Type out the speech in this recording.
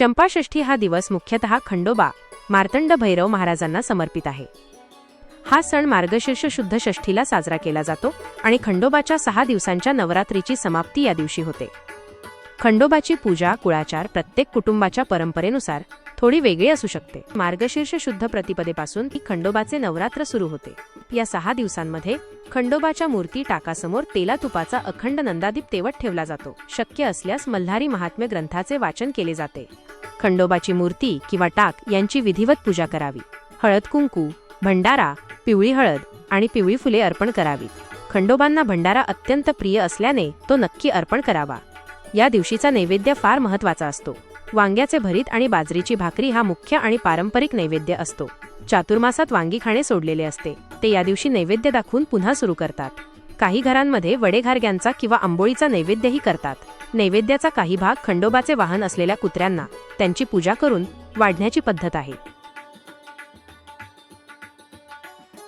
चंपाषष्ठी हा दिवस मुख्यतः खंडोबा मार्तंड भैरव महाराजांना समर्पित आहे. हा सण मार्गशीर्ष शुद्ध षष्ठीला साजरा केला जातो आणि खंडोबाच्या सहा दिवसांच्या नवरात्रीची समाप्ती या दिवशी होते. खंडोबाची पूजा कुळाचार प्रत्येक कुटुंबाच्या परंपरेनुसार थोडी वेगळी असू शकते. मार्गशीर्ष शुद्ध प्रतिपदेपासून ही खंडोबाचे नवरात्र सुरू होते. या सहा दिवसांमध्ये खंडोबाच्या मूर्ती टाकासमोर तेला तुपाचा अखंड नंदादीप तेवत ठेवला जातो. शक्य असल्यास मल्हारी महात्म्य ग्रंथाचे वाचन केले जाते. खंडोबाची मूर्ती किंवा टाक यांची विधिवत पूजा करावी. हळद कुंकू भंडारा पिवळी हळद आणि पिवळी फुले अर्पण करावी खंडोबांना भंडारा अत्यंत प्रिय असल्याने तो नक्की अर्पण करावा. या दिवशीचा नैवेद्य फार महत्त्वाचा असतो. वांग्याचे भरीत आणि बाजरीची भाकरी हा मुख्य आणि पारंपरिक नैवेद्य असतो. चातुर्मासात वांगी खाणे सोडलेले असते. ते या दिवशी नैवेद्य दाखवून पुन्हा सुरू करतात. काही घरांमध्ये वडेघारग्यांचा किंवा आंबोळीचा नैवेद्यही करतात. नैवेद्याचा काही भाग खंडोबाचे वाहन असलेल्या कुत्र्यांना त्यांची पूजा करून वाढण्याची पद्धत आहे.